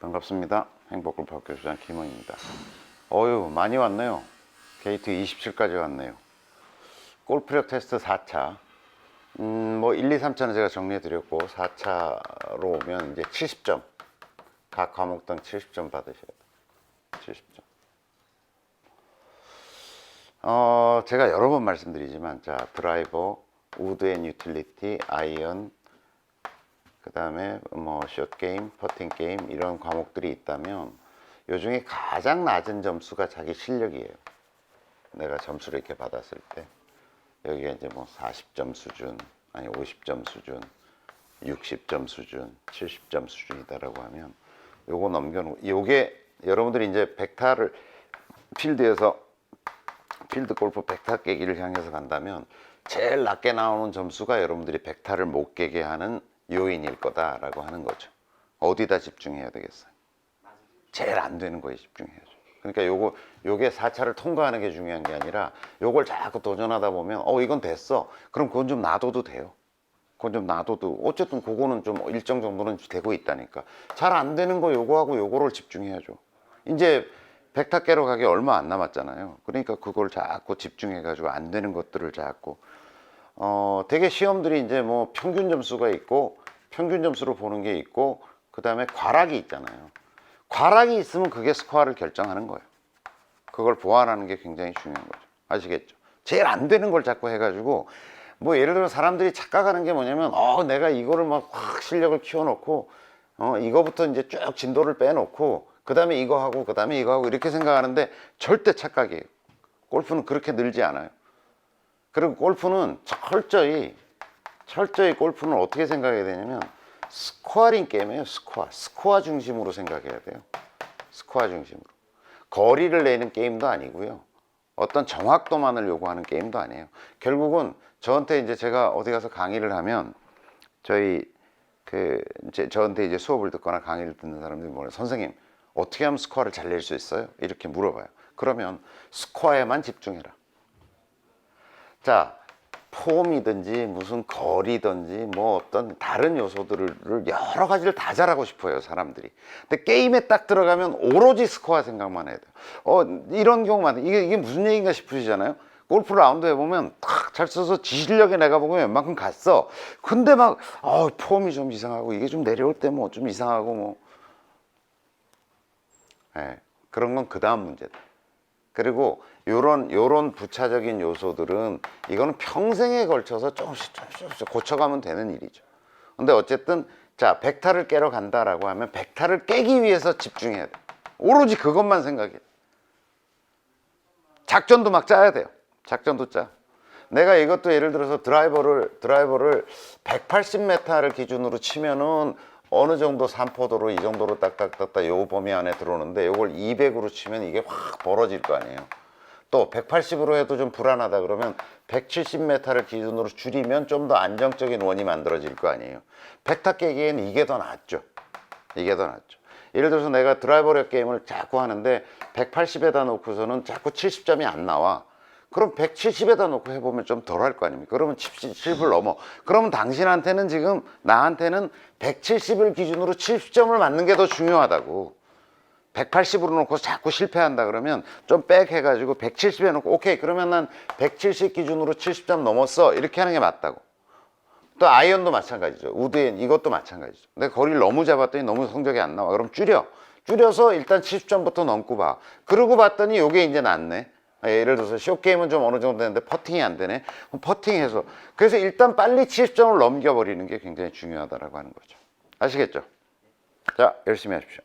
반갑습니다. 행복골프 학교 주장 김원입니다. 어유 많이 왔네요. 게이트 27까지 왔네요. 골프력 테스트 4차. 음, 뭐 1, 2, 3차는 제가 정리해 드렸고 4차로 오면 이제 70점. 각 과목당 70점 받으셔야 돼요. 70점. 어, 제가 여러 번 말씀드리지만 자, 드라이버, 우드 앤 유틸리티, 아이언, 그 다음에 뭐 숏게임, 퍼팅 게임 이런 과목들이 있다면 요 중에 가장 낮은 점수가 자기 실력이에요. 내가 점수를 이렇게 받았을 때 여기가 이제 뭐 40점 수준, 아니 50점 수준, 60점 수준, 70점 수준이다라고 하면 요거 넘겨놓고 요게 여러분들이 이제 백타를 필드에서 필드 골프 백타 깨기를 향해서 간다면 제일 낮게 나오는 점수가 여러분들이 백타를 못 깨게 하는 요인일 거다라고 하는 거죠. 어디다 집중해야 되겠어요? 제일 안 되는 거에 집중해야죠. 그러니까 요거 요게 4차를 통과하는 게 중요한 게 아니라 요걸 자꾸 도전하다 보면 어 이건 됐어. 그럼 그건 좀 놔둬도 돼요. 그건 좀 놔둬도 어쨌든 그거는 좀 일정 정도는 되고 있다니까. 잘 안 되는 거 요거하고 요거를 집중해야죠. 이제 깨러 가기 얼마 안 남았잖아요. 그러니까 그걸 자꾸 집중해가지고 안 되는 것들을 자꾸 어 되게 시험들이 이제 뭐 평균 점수가 있고 평균 점수로 보는 게 있고 그 다음에 과락이 있잖아요. 과락이 있으면 그게 스코어를 결정하는 거예요. 그걸 보완하는 게 굉장히 중요한 거죠. 아시겠죠? 제일 안 되는 걸 자꾸 해가지고 뭐 예를 들어 사람들이 착각하는 게 뭐냐면 어 내가 이거를 막 확 실력을 키워놓고 어 이거부터 이제 쭉 진도를 빼놓고 그 다음에 이거 하고 그 다음에 이거 하고 이렇게 생각하는데 절대 착각이에요. 골프는 그렇게 늘지 않아요. 그리고 골프는 철저히 철저히 골프는 어떻게 생각해야 되냐면 스코어링 게임이에요. 스코어. 스코어 중심으로 생각해야 돼요. 스코어 중심으로. 거리를 내는 게임도 아니고요. 어떤 정확도만을 요구하는 게임도 아니에요. 결국은 저한테 이제 제가 어디 가서 강의를 하면 저희 그 이제 저한테 이제 수업을 듣거나 강의를 듣는 사람들이 뭐래 선생님 어떻게 하면 스코어를 잘 낼 수 있어요? 이렇게 물어봐요. 그러면 스코어에만 집중해라. 자, 폼이든지 무슨 거리든지 뭐 어떤 다른 요소들을 여러 가지를 다 잘하고 싶어요, 사람들이. 근데 게임에 딱 들어가면 오로지 스코어 생각만 해야 돼요. 어, 이런 경우만, 이게, 이게 무슨 얘기인가 싶으시잖아요? 골프 라운드 해보면 탁잘 써서 지 실력에 내가 보면 웬만큼 갔어. 근데 막, 어, 폼이 좀 이상하고, 이게 좀 내려올 때 뭐 좀 이상하고 뭐. 예, 그런 건 그 다음 문제다. 그리고 요런 요런 부차적인 요소들은 이거는 평생에 걸쳐서 조금씩 조금씩 조금씩 고쳐가면 되는 일이죠. 근데 어쨌든 자 백타를 깨러 간다라고 하면 백타를 깨기 위해서 집중해야 돼. 오로지 그것만 생각해. 작전도 막 짜야 돼요. 작전도 짜. 내가 이것도 예를 들어서 드라이버를 드라이버를 180m를 기준으로 치면은 어느 정도 산포도로 이 정도로 딱딱딱딱 요 범위 안에 들어오는데 요걸 200으로 치면 이게 확 벌어질 거 아니에요. 또 180으로 해도 좀 불안하다 그러면 170m를 기준으로 줄이면 좀 더 안정적인 원이 만들어질 거 아니에요. 백타 깨기에는 이게 더 낫죠. 이게 더 낫죠. 예를 들어서 내가 드라이버력 게임을 자꾸 하는데 180에다 놓고서는 자꾸 70점이 안 나와. 그럼 170에다 놓고 해보면 좀 덜 할 거 아닙니까? 그러면 70을 넘어. 그러면 당신한테는 지금 나한테는 170을 기준으로 70점을 맞는 게 더 중요하다고. 180으로 놓고 자꾸 실패한다 그러면 좀 백 해가지고 170에 놓고 오케이 그러면 난 170 기준으로 70점 넘었어 이렇게 하는 게 맞다고. 또 아이언도 마찬가지죠. 우드엔 이것도 마찬가지죠. 내가 거리를 너무 잡았더니 너무 성적이 안 나와. 그럼 줄여. 줄여서 일단 70점부터 넘고 봐. 그러고 봤더니 요게 이제 낫네. 아, 예를 들어서 쇼게임은 좀 어느 정도 되는데 퍼팅이 안 되네. 그럼 퍼팅해서. 그래서 일단 빨리 70점을 넘겨버리는 게 굉장히 중요하다라고 하는 거죠. 아시겠죠? 자, 열심히 하십시오.